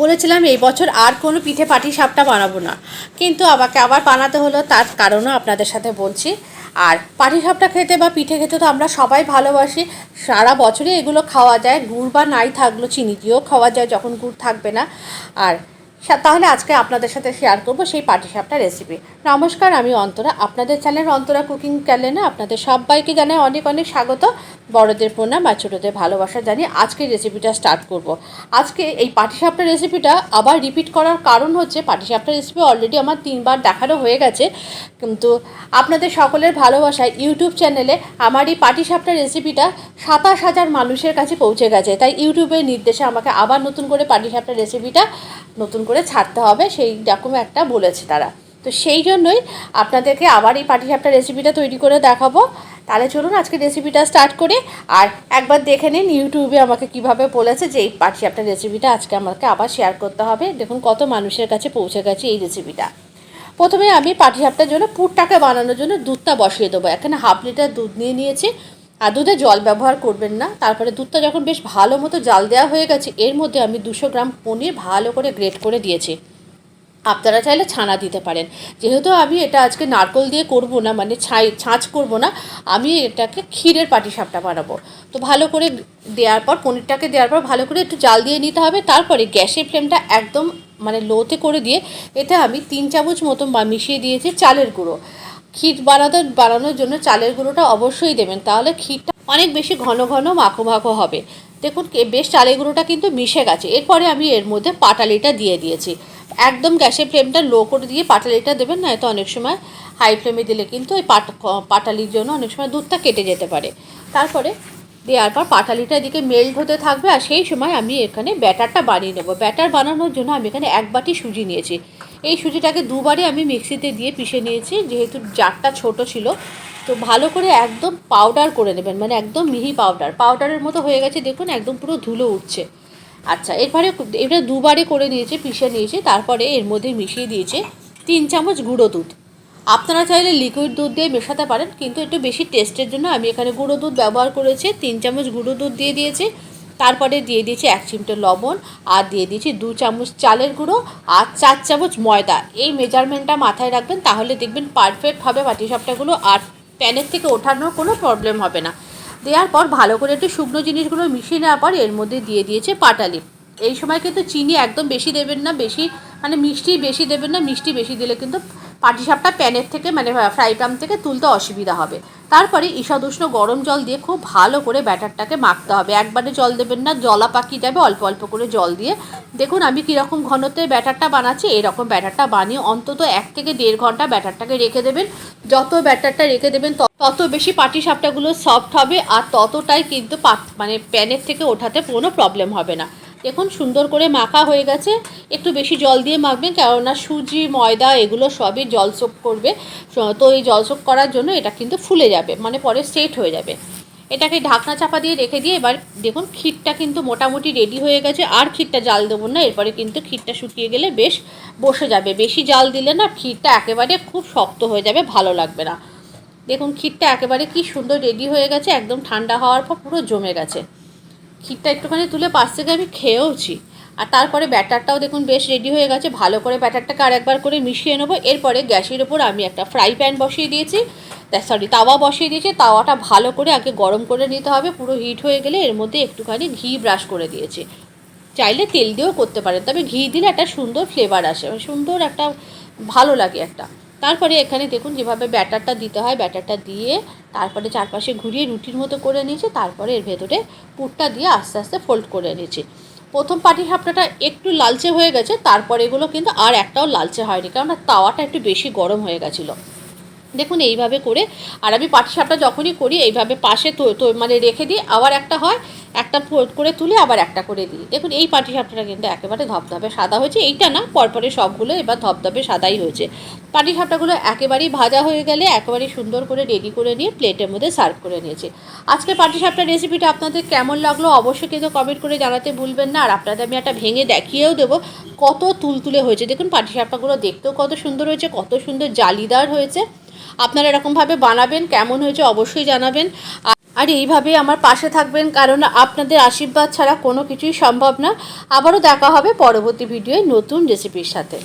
বলেছিলাম, এই বছর আর কোনো পিঠে পাটি সাপটা বানাবো না। কিন্তু আমাকে আবার বানাতে হলো, তার কারণও আপনাদের সাথে বলছি। আর পাটি সাপটা খেতে বা পিঠে খেতে তো আমরা সবাই ভালোবাসি। সারা বছরই এগুলো খাওয়া যায়। গুড় বা নাই থাকল চিনি দিয়েও খাওয়া যায় যখন গুড় থাকবে না। আর তাহলে আজকে আপনাদের সাথে শেয়ার করব সেই পাটিসাপটা রেসিপি নমস্কার, আমি অন্তরা। আপনাদের চ্যানেল অন্তরা কুকিং চ্যানেলে আপনাদের সবাইকে জানাই অনেক অনেক স্বাগত। বড়দের প্রণাম আর ছোটোদের ভালোবাসা জানিয়ে আজকে রেসিপিটা স্টার্ট করব। আজকে এই পাটিসাপটা রেসিপিটা আবার রিপিট করার কারণ হচ্ছে পাটিসাপটা রেসিপি অলরেডি আমার তিনবার দেখানো হয়ে গেছে। কিন্তু আপনাদের সকলের ভালোবাসায় ইউটিউব চ্যানেলে আমার এই পাটিসাপটা রেসিপিটা সাতাশ হাজার মানুষের কাছে পৌঁছে গেছে। তাই ইউটিউবের নির্দেশে আমাকে আবার নতুন করে পাটিসাপটা রেসিপিটা নতুন করে ছাড়তে হবে, সেই রকম একটা বলেছে তারা। তো সেই জন্যই আপনাদেরকে আবার এই পাটিসাপটা রেসিপিটা তৈরি করে দেখাবো। তাহলে চলুন আজকে রেসিপিটা স্টার্ট করে। আর একবার দেখে নিন ইউটিউবে আমাকে কীভাবে বলেছে যে এই পাটিসাপটা রেসিপিটা আজকে আমাকে আবার শেয়ার করতে হবে। দেখুন কত মানুষের কাছে পৌঁছে গেছে এই রেসিপিটা প্রথমে আমি পাটিসাপটার জন্য পুরটাকে বানানোর জন্য দুধটা বসিয়ে দেবো। এখানে হাফ লিটার দুধ নিয়ে নিয়েছি। আর দুধে জল ব্যবহার করবেন না। তারপরে দুধটা যখন বেশ ভালো মতো জাল দেওয়া হয়ে গেছে, এর মধ্যে আমি দুশো গ্রাম পনির ভালো করে গ্রেট করে দিয়েছি। আপনারা চাইলে ছানা দিতে পারেন। যেহেতু আমি এটা আজকে নারকল দিয়ে করব না মানে ছাই, ছাঁচ করব না, আমি এটাকে ক্ষীরের পাটিসাপটা বানাবো। তো ভালো করে দেওয়ার পর, পনিরটাকে দেওয়ার পর ভালো করে একটু জাল দিয়ে নিতে হবে। তারপরে গ্যাসের ফ্লেমটা একদম মানে লোতে করে দিয়ে, এতে আমি তিন চামচ মতন বা মিশিয়ে দিয়েছি চালের গুঁড়ো। ক্ষীর বানাতে, বানানোর জন্য চালের গুঁড়োটা অবশ্যই দেবেন। তাহলে ক্ষীরটা অনেক বেশি ঘন ঘন মাখো মাখো হবে। দেখুন বেশ চালের গুঁড়োটা কিন্তু মিশে গেছে। এরপরে আমি এর মধ্যে পাটালিটা দিয়ে দিয়েছি। একদম গ্যাসের ফ্লেমটা লো করে দিয়ে পাটালিটা দেবেন, না তো অনেক সময় হাই ফ্লেমে দিলে কিন্তু ওই পাট, পাটালির জন্য অনেক সময় দুধটা কেটে যেতে পারে। তারপরে দেওয়ার পর পাটালিটা এদিকে মেল্ট হতে থাকবে, আর সেই সময় আমি এখানে ব্যাটারটা বানিয়ে নেব। ব্যাটার বানানোর জন্য আমি এখানে এক বাটি সুজি নিয়েছি। এই সুজিটাকে দুবারে আমি মিক্সিতে দিয়ে পিষে নিয়েছি, যেহেতু জারটা ছোট ছিল। তো ভালো করে একদম পাউডার করে নেবেন মানে একদম মিহি পাউডার পাউডারের মতো হয়ে গেছে, দেখুন, একদম পুরো ধুলো উঠছে। আচ্ছা এরপরে এটা দুবারে করে নিয়েছে, পিষে নিয়েছে, তারপরে এর মধ্যে মিশিয়ে দিয়েছে তিন চামচ গুঁড়ো দুধ। আপনারা চাইলে লিকুইড দুধ দিয়ে মেশাতে পারেন, কিন্তু একটু বেশি টেস্টের জন্য আমি এখানে গুঁড়ো দুধ ব্যবহার করেছি, তিন চামচ গুঁড়ো দুধ দিয়ে দিয়েছি। তারপরে দিয়ে দিয়েছি এক চিমটে লবণ, আর দিয়ে দিয়েছি দু চামচ চালের গুঁড়ো, আর চার চামচ ময়দা। এই মেজারমেন্টটা মাথায় রাখবেন, তাহলে দেখবেন পারফেক্ট হবে পাটিসাপটাগুলো আর প্যানের থেকে ওঠানোর কোনো প্রবলেম হবে না। দেওয়ার পর ভালো করে একটু শুকনো জিনিসগুলো মিশিয়ে নেওয়ার পর এর মধ্যে দিয়ে দিয়েছে পাটালি। এই সময় কিন্তু চিনি একদম বেশি দেবেন না, বেশি মানে মিষ্টি বেশি দেবেন না, মিষ্টি বেশি দিলে কিন্তু পাটিসাপটা প্যানের থেকে মানে ফ্রাই প্যান থেকে তুলতে অসুবিধা হবে। তারপরে ঈষদুষ্ণ গরম জল দিয়ে খুব ভালো করে ব্যাটারটাকে মাখতে হবে। একবারে জল দেবেন না জলা পাকিয়ে যাবে, অল্প অল্প করে জল দিয়ে। দেখুন আমি কীরকম ঘনত্বের ব্যাটারটা বানাচ্ছি, এরকম ব্যাটারটা বানিয়ে অন্তত এক থেকে দেড় ঘণ্টা ব্যাটারটাকে রেখে দেবেন। যত ব্যাটারটা রেখে দেবেন তত বেশি পাটি সাপটাগুলো সফট হবে আর ততটাই কিন্তু মানে প্যানের থেকে ওঠাতে কোনো প্রবলেম হবে না। দেখুন, সুন্দর করে মাখা হয়ে গেছে। একটু বেশি জল দিয়ে মাখবেন, কেননা সুজি, ময়দা, এগুলো সবই জল সোপ করবে। তো এই জল সোপ করার জন্য এটা কিন্তু ফুলে যাবে মানে পরে সেট হয়ে যাবে। এটাকে ঢাকনা চাপা দিয়ে রেখে দিয়ে এবার দেখুন, ক্ষীরটা কিন্তু মোটামুটি রেডি হয়ে গেছে। আর ক্ষীরটা জাল দেবো না, এরপরে কিন্তু ক্ষীরটা শুকিয়ে গেলে বেশ বসে যাবে। বেশি জাল দিলে না ক্ষীরটা একেবারে খুব শক্ত হয়ে যাবে, ভালো লাগবে না। দেখুন, ক্ষীরটা একেবারে কি সুন্দর রেডি হয়ে গেছে, একদম ঠান্ডা হওয়ার পর পুরো জমে গেছে। ক্ষীরটা একটুখানি তুলে পাশ থেকে আমি খেয়েওছি। আর তারপরে ব্যাটারটাও দেখুন বেশ রেডি হয়ে গেছে। ভালো করে ব্যাটারটাকে আর একবার করে মিশিয়ে নেব। এরপরে গ্যাসের ওপর আমি একটা ফ্রাই প্যান বসিয়ে দিয়েছি। সরি তাওয়া বসিয়ে দিয়েছি। তাওয়াটা ভালো করে আগে গরম করে নিতে হবে। পুরো হিট হয়ে গেলে এর মধ্যে একটুখানি ঘি ব্রাশ করে দিয়েছি। চাইলে তেল দিয়েও করতে পারেন। তবে ঘি দিলে একটা সুন্দর ফ্লেভার আসে। মানে সুন্দর একটা, ভালো লাগে একটা। তারপরে এখানে দেখুন যেভাবে ব্যাটারটা দিতে হয়, ব্যাটারটা দিয়ে তারপরে চারপাশে ঘুরিয়ে রুটির মতো করে নিয়েছে, তারপরে এর ভেতরে পুরটা দিয়ে আস্তে আস্তে ফোল্ড করে নিয়েছে। প্রথম পাটি হাপটাটা একটু লালচে হয়ে গেছে, তারপরে এগুলো কিন্তু আর একটাও লালচে হয়নি, কেননা তাওয়াটা একটু বেশি গরম হয়ে গেছিল। দেখুন, এইভাবে করে। আর আমি পাটিসাপটা যখনই করি, এইভাবে পাশে তো মানে রেখে দিই, আবার একটা হয়, একটা করে তুলে, আবার একটা করে দিই। দেখুন, এই পাটিসাপটাটা কিন্তু একেবারে ধপধপে সাদা হয়েছে। এইটা না পরপরে সবগুলো এবার ধপধপে সাদাই হয়েছে। পাটিসাপটাগুলো একেবারেই ভাজা হয়ে গেলে, একেবারেই সুন্দর করে রেডি করে নিয়ে প্লেটের মধ্যে সার্ভ করে নিয়েছি। আজকে পাটিসাপটা রেসিপিটা আপনাদের কেমন লাগল অবশ্যই কিন্তু কমেন্ট করে জানাতে ভুলবেন না। আর আপনাদের আমি একটা ভেঙে দেখিয়েও দেবো, কত তুলতুলে হয়েছে। দেখুন, পাটিসাপটাগুলো দেখতেও কত সুন্দর হয়েছে, কত সুন্দর জালিদার হয়েছে। আপনারা এরকমভাবে বানাবেন, কেমন হয়েছে অবশ্যই জানাবেন। আর- এইভাবেই এইভাবে আমার পাশে থাকবেন, কারণ আপনাদের আশীর্বাদ ছাড়া কোনো কিছুই সম্ভব না। আবারও দেখা হবে পরবর্তী ভিডিওয় নতুন রেসিপির সাথে।